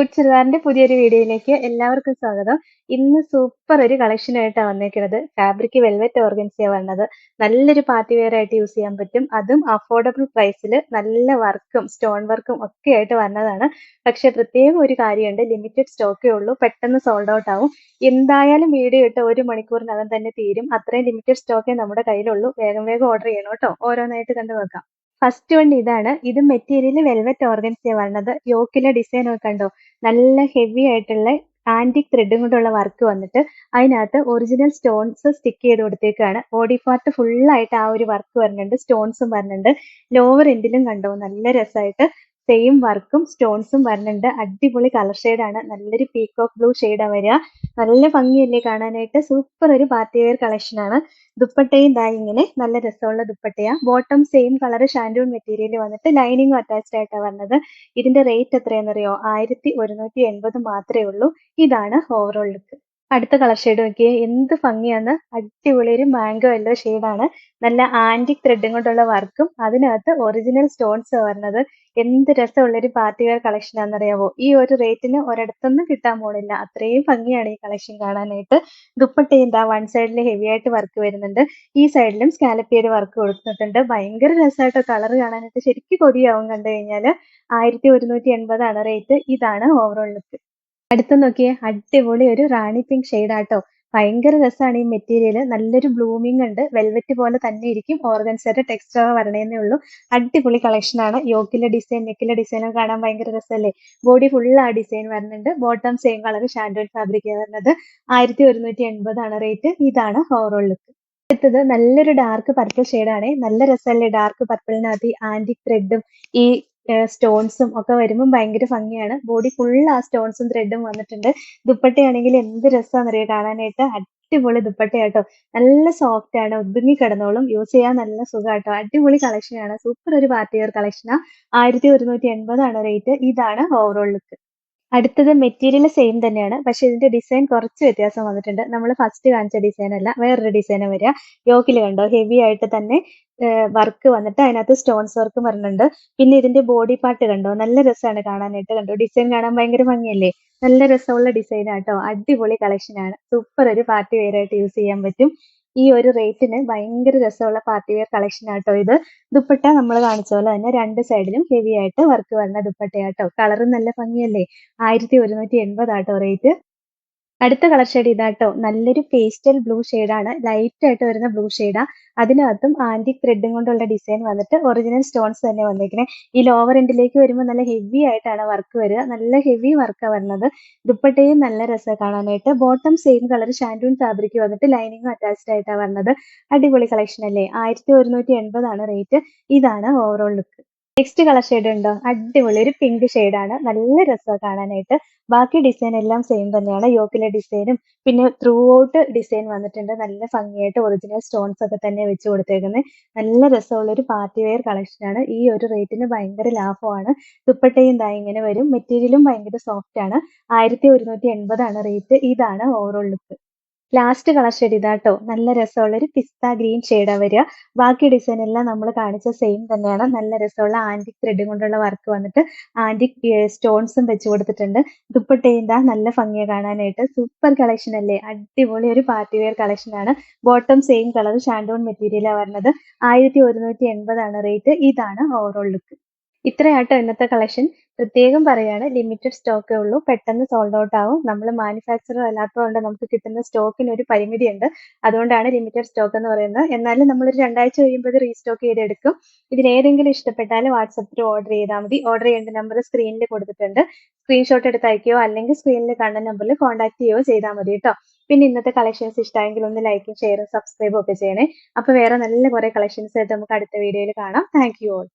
Shoot ചുരിദാറിന്റെ പുതിയൊരു വീഡിയോയിലേക്ക് എല്ലാവർക്കും സ്വാഗതം. ഇന്ന് സൂപ്പർ ഒരു കളക്ഷൻ ആയിട്ടാണ് വന്നേക്കുന്നത് ഫാബ്രിക് വെൽവെറ്റ് ഓർഗൻസിയ വന്നത് നല്ലൊരു പാർട്ടി വെയർ ആയിട്ട് യൂസ് ചെയ്യാൻ പറ്റും. അതും അഫോർഡബിൾ പ്രൈസിൽ നല്ല വർക്കും സ്റ്റോൺ വർക്കും ഒക്കെ ആയിട്ട് വന്നതാണ്. പക്ഷെ പ്രത്യേകം ഒരു കാര്യമുണ്ട്. ലിമിറ്റഡ് സ്റ്റോക്കേ ഉള്ളൂ. പെട്ടെന്ന് സോൾഡ് ഔട്ട് ആവും. എന്തായാലും വീഡിയോ ഇട്ട് ഒരു മണിക്കൂറിനകം തന്നെ തീരും. അത്രയും ലിമിറ്റഡ് സ്റ്റോക്കേ നമ്മുടെ കയ്യിലുള്ളൂ. വേഗം വേഗം ഓർഡർ ചെയ്യണം കേട്ടോ. ഓരോന്നായിട്ട് കണ്ടു നോക്കാം ഫസ്റ്റ് വൺ ഇതാണ്. ഇത് മെറ്റീരിയൽ വെൽവെറ്റ് ഓർഗൻസിയ വന്നത്. യോക്കിലെ ഡിസൈൻ ഒക്കെ കണ്ടോ? നല്ല ഹെവി ആയിട്ടുള്ള ആന്റിക് ത്രെഡും കൊണ്ടുള്ള വർക്ക് വന്നിട്ട് അതിനകത്ത് ഒറിജിനൽ സ്റ്റോൺസ് സ്റ്റിക്ക് ചെയ്ത് കൊടുത്തേക്കാണ്. ബോഡി പാർട്ട് ഫുൾ ആയിട്ട് ആ ഒരു വർക്ക് വരുന്നുണ്ട് സ്റ്റോൺസും വരുന്നുണ്ട് ലോവർ എൻഡിലും കണ്ടോ? നല്ല രസമായിട്ട് സെയിം വർക്കും സ്റ്റോൺസും വരുന്നുണ്ട് അടിപൊളി കളർ ആണ്. നല്ലൊരു പീക്കോക്ക് ബ്ലൂ ഷെയ്ഡാണ് വരിക. നല്ല ഭംഗിയല്ലേ കാണാനായിട്ട്. സൂപ്പർ ഒരു പാർട്ടി വെയർ കളക്ഷൻ ആണ്. ദുപ്പട്ടയും ദാ ഇങ്ങനെ നല്ല രസമുള്ള ദുപ്പട്ടയാ. Bottom same colour shantoon material വന്നിട്ട് ലൈനിങ്ങും അറ്റാച്ച്ഡ് ആയിട്ടാണ് വന്നത്. ഇതിന്റെ റേറ്റ് എത്രയാണെന്നറിയോ? ആയിരത്തി ഒരുന്നൂറ്റി എൺപത് മാത്രമേ ഉള്ളൂ. ഇതാണ് ഓവറോൾ ലുക്ക് അടുത്ത കളർ ഷെയ്ഡ് നോക്കിയേ. എന്ത് ഭംഗിയാണ്. അടിപൊളി ഒരു മാംഗോ യെല്ലോ ഷെയ്ഡാണ് നല്ല ആന്റിക് ത്രെഡും കൊണ്ടുള്ള വർക്കും അതിനകത്ത് ഒറിജിനൽ സ്റ്റോൺസ് വരുന്നത്. എന്ത് രസമുള്ള ഒരു പാർട്ടി വെയർ കളക്ഷൻ ആണെന്നറിയാവോ? ഈ ഒരു റേറ്റിന് ഒരിടത്തൊന്നും കിട്ടാൻ പോണില്ല. അത്രയും ഭംഗിയാണ് ഈ കളക്ഷൻ കാണാനായിട്ട്. ദുപ്പട്ട ദാ വൺ സൈഡിൽ ഹെവി ആയിട്ട് വർക്ക് വരുന്നുണ്ട്. ഈ സൈഡിലും സ്കാലപ്പ് ചെയ്ത് വർക്ക് കൊടുത്തിട്ടുണ്ട്. ഭയങ്കര രസമായിട്ട് കളർ കാണാനായിട്ട്. ശരിക്കും കൊതിയാവും കണ്ടു കഴിഞ്ഞാൽ ആയിരത്തി ഒരുന്നൂറ്റി എൺപതാണ് റേറ്റ് ഇതാണ് ഓവറോൾ ലുക്ക് അടുത്ത നോക്കിയേ അടിപൊളി ഒരു റാണി പിങ്ക് ഷെയ്ഡാട്ടോ. ഭയങ്കര രസമാണ് ഈ മെറ്റീരിയൽ. നല്ലൊരു ബ്ലൂമിംഗ് ഉണ്ട്. വെൽവെറ്റ് പോലെ തന്നെ ഇരിക്കും. ഓർഗൻസയുടെ ടെക്സ്റ്റർ വരണേന്നേ ഉള്ളൂ. അടിപൊളി കളക്ഷൻ ആണ് യോക്കിലെ ഡിസൈൻ നെക്കിലെ ഒക്കെ കാണാൻ ഭയങ്കര രസമല്ലേ ബോഡി ഫുൾ ആ ഡിസൈൻ വരുന്നുണ്ട്. ബോട്ടം സെയിം കളർ ഷാൻഡോൺ ഫാബ്രിക് വരുന്നത്. ആയിരത്തി ഒരുന്നൂറ്റി എൺപതാണ് റേറ്റ്. ഇതാണ് ഓവറോൾ ലുക്ക്. അടുത്തത് നല്ലൊരു ഡാർക്ക് പർപ്പിൾ ഷെയ്ഡാണ്. നല്ല രസമല്ലേ ഡാർക്ക് പർപ്പിളിനകത്ത് ഈ ആന്റിക് ത്രെഡും ഈ സ്റ്റോൺസും ഒക്കെ വരുമ്പോൾ ഭയങ്കര ഭംഗിയാണ്. ബോഡി ഫുൾ ആ സ്റ്റോൺസും ത്രെഡും വന്നിട്ടുണ്ട്. ദുപ്പട്ടയാണെങ്കിൽ എന്ത് രസമാണെന്നറിയോ കാണാനായിട്ട്? അടിപൊളി ദുപ്പട്ടയാട്ടോ. നല്ല സോഫ്റ്റ് ആണ്. ഒതുങ്ങി കിടന്നോളും. യൂസ് ചെയ്യാൻ നല്ല സുഖമാട്ടോ അടിപൊളി കളക്ഷൻ ആണ്. സൂപ്പർ ഒരു പാർട്ടി വെയർ കളക്ഷനാ ആയിരത്തി ഒരുന്നൂറ്റി എൺപതാണ് റേറ്റ് ഇതാണ് ഓവറോൾ ലുക്ക് അടുത്തത് മെറ്റീരിയൽ സെയിം തന്നെയാണ്. പക്ഷെ ഇതിന്റെ ഡിസൈൻ കുറച്ച് വ്യത്യാസം വന്നിട്ടുണ്ട്. നമ്മൾ ഫസ്റ്റ് കാണിച്ച ഡിസൈൻ അല്ല വേറൊരു ഡിസൈൻ വരിക. യോക്കിൽ കണ്ടോ? ഹെവി ആയിട്ട് തന്നെ വർക്ക് വന്നിട്ട് അതിനകത്ത് സ്റ്റോൺസ് വർക്കും വരുന്നുണ്ട് പിന്നെ ഇതിന്റെ ബോഡി പാർട്ട് കണ്ടോ? നല്ല രസമാണ് കാണാനായിട്ട് കണ്ടോ? ഡിസൈൻ കാണാൻ ഭയങ്കര ഭംഗിയല്ലേ? നല്ല രസമുള്ള ഡിസൈൻ ആട്ടോ അടിപൊളി കളക്ഷൻ ആണ്. സൂപ്പർ ഒരു പാർട്ടി വെയർ ആയിട്ട് യൂസ് ചെയ്യാൻ പറ്റും. ഈ ഒരു റേറ്റിന് ഭയങ്കര രസമുള്ള പാർട്ടി വെയർ കളക്ഷൻ ആട്ടോ ഇത്. ദുപ്പട്ട നമ്മൾ കാണിച്ച പോലെ തന്നെ രണ്ട് സൈഡിലും ഹെവി ആയിട്ട് വർക്ക് വരുന്ന ദുപ്പട്ടയാട്ടോ. കളറും നല്ല ഭംഗിയല്ലേ? ആയിരത്തി ഒരുന്നൂറ്റി എൺപതാട്ടോ റേറ്റ് അടുത്ത കളർ ഷെയ്ഡ് ഇതാട്ടോ. നല്ലൊരു പേസ്റ്റൽ ബ്ലൂ ആണ്. ലൈറ്റ് ആയിട്ട് വരുന്ന ബ്ലൂ ഷെയ്ഡാ അതിനകത്തും ആന്റിക് ത്രെഡും കൊണ്ടുള്ള ഡിസൈൻ വന്നിട്ട് ഒറിജിനൽ സ്റ്റോൺസ് തന്നെ വന്നിരിക്കുന്നത് ഈ ലോവർ എൻഡിലേക്ക് വരുമ്പോൾ നല്ല ഹെവി ആയിട്ടാണ് വർക്ക് വരിക. നല്ല ഹെവി വർക്കാണ് വരുന്നത് ദുപ്പട്ടയും നല്ല രസം കാണാനായിട്ട്. Bottom same colour shantoon fabric വന്നിട്ട് ലൈനിങ്ങും അറ്റാച്ച്ഡ് ആയിട്ടാണ് വരുന്നത് അടിപൊളി കളക്ഷൻ അല്ലേ? ആയിരത്തി ഒരുന്നൂറ്റി എൺപതാണ് റേറ്റ് ഇതാണ് overall look next colour shade ഉണ്ടോ? അടിപൊളി. ഒരു പിങ്ക് ആണ്. നല്ല രസമാണ് കാണാനായിട്ട്. ബാക്കി ഡിസൈൻ എല്ലാം സെയിം തന്നെയാണ്. യോക്കിലെ ഡിസൈനും പിന്നെ ത്രൂ ഔട്ട് ഡിസൈൻ വന്നിട്ടുണ്ട്. നല്ല ഭംഗിയായിട്ട് ഒറിജിനൽ സ്റ്റോൺസ് ഒക്കെ തന്നെ വെച്ച് കൊടുത്തേക്കുന്നത് നല്ല രസമുള്ള ഒരു പാർട്ടി വെയർ കളക്ഷനാണ് ഈ ഒരു റേറ്റിന് ഭയങ്കര ലാഭമാണ്. ദുപ്പട്ടയും ദാ ഇങ്ങനെ വരും. മെറ്റീരിയലും ഭയങ്കര സോഫ്റ്റ് ആണ്. ആയിരത്തി ഒരുന്നൂറ്റി എൺപതാണ് റേറ്റ് ഇതാണ് overall look last colour shade ഇതാട്ടോ. നല്ല രസമുള്ള ഒരു പിസ്ത ഗ്രീൻ ഷെയ്ഡാണ് വരിക. ബാക്കി ഡിസൈൻ എല്ലാം നമ്മൾ കാണിച്ച സെയിം തന്നെയാണ്. നല്ല രസമുള്ള ആന്റിക് ത്രെഡും കൊണ്ടുള്ള വർക്ക് വന്നിട്ട് ആന്റിക് സ്റ്റോൺസും വെച്ച് കൊടുത്തിട്ടുണ്ട്. ദുപ്പട്ടേന്താ നല്ല ഭംഗിയെ കാണാനായിട്ട്. സൂപ്പർ കളക്ഷൻ അല്ലേ? അടിപൊളി ഒരു പാർട്ടി വെയർ കളക്ഷൻ ആണ്. ബോട്ടം സെയിം കളർ ഷാൻഡോൺ മെറ്റീരിയലാണ് വരുന്നത്. ആയിരത്തി ഒരുന്നൂറ്റി എൺപതാണ് റേറ്റ് ഇതാണ് ഓവറോൾ ലുക്ക് ഇത്രയാട്ടോ ഇന്നത്തെ കളക്ഷൻ പ്രത്യേകം പറയാണ് ലിമിറ്റഡ് സ്റ്റോക്കേ ഉള്ളൂ പെട്ടെന്ന് സോൾഡ് ഔട്ട് ആവും. നമ്മൾ മാനുഫാക്ചറർ അല്ലാത്തതുകൊണ്ട് നമുക്ക് കിട്ടുന്ന സ്റ്റോക്കിന് ഒരു പരിമിതി ഉണ്ട് അതുകൊണ്ടാണ് ലിമിറ്റഡ് സ്റ്റോക്ക് എന്ന് പറയുന്നത്. എന്നാലും നമ്മൾ ഒരു രണ്ടാഴ്ച കഴിയുമ്പോൾ റീസ്റ്റോക്ക് ചെയ്തെടുക്കും. ഇതിലേതെങ്കിലും ഇഷ്ടപ്പെട്ടാൽ വാട്സപ്പിൽ ഓർഡർ ചെയ്താൽ മതി. ഓർഡർ ചെയ്യേണ്ട നമ്പർ സ്ക്രീനിൽ കൊടുത്തിട്ടുണ്ട്. സ്ക്രീൻഷോട്ട് എടുത്ത് അയക്കുകയോ അല്ലെങ്കിൽ സ്ക്രീനിൽ കണ്ട നമ്പറിൽ കോൺടാക്ട് ചെയ്യുകയോ ചെയ്താൽ മതി കേട്ടോ പിന്നെ ഇന്നത്തെ കളക്ഷൻസ് ഇഷ്ടമെങ്കിൽ ഒന്ന് ലൈക്കും ഷെയറും സബ്സ്ക്രൈബും ഒക്കെ ചെയ്യണേ. അപ്പോൾ വേറെ നല്ല കുറേ കളക്ഷൻസ് ആയിട്ട് നമുക്ക് അടുത്ത വീഡിയോയിൽ കാണാം. Thank you all